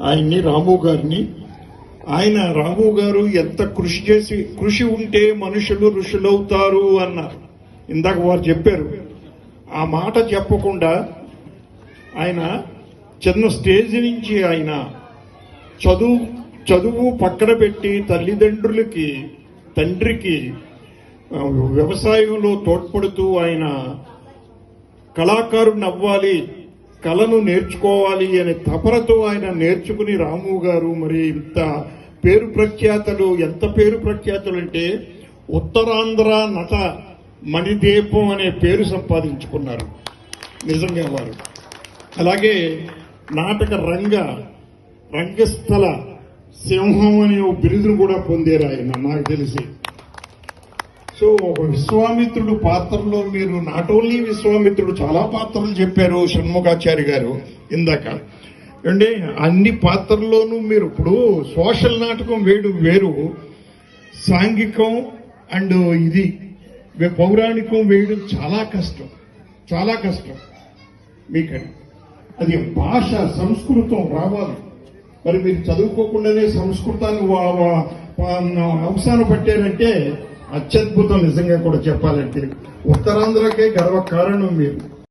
ఆయన్ని రాము గారిని. ఆయన రాము గారు ఎంత కృషి చేసి కృషి ఉంటే మనుషులు ఋషులవుతారు అన్నారు. ఇందాక వారు చెప్పారు. ఆ మాట చెప్పకుండా ఆయన చిన్న స్టేజ్ నుంచి ఆయన చదువు చదువు పక్కన పెట్టి తల్లిదండ్రులకి తండ్రికి వ్యవసాయంలో తోడ్పడుతూ ఆయన కళాకారుని అవ్వాలి కళను నేర్చుకోవాలి అనే తపనతో ఆయన నేర్చుకుని రాము గారు మరి ఇంత పేరు ప్రఖ్యాతలు ఎంత పేరు ప్రఖ్యాతులు అంటే ఉత్తరాంధ్ర నట మణిదీపం అనే పేరు సంపాదించుకున్నారు. నిజంగా వారు. అలాగే నాటక రంగ రంగస్థల సింహం అనే బిరుదును కూడా పొందారు ఆయన నాకు తెలిసి. సో ఒక విశ్వామిత్రుడు పాత్రలో మీరు నాట్ ఓన్లీ విశ్వామిత్రుడు చాలా పాత్రలు చెప్పారు షణ్ముఖాచారి గారు ఇందాక. అంటే అన్ని పాత్రల్లోనూ మీరు ఇప్పుడు సోషల్ నాటకం వేడు వేరు. సాంఘికం అండ్ ఇది పౌరాణికం వేయడం చాలా కష్టం చాలా కష్టం. మీకని అది భాష సంస్కృతం రావాలి. మరి మీరు చదువుకోకుండానే సంస్కృతాన్ని వా- వా- అవసాన పట్టారంటే అత్యద్భుతం నిజంగా కూడా చెప్పాలంటే ఉత్తరాంధ్రకే గర్వకారణం మీరు.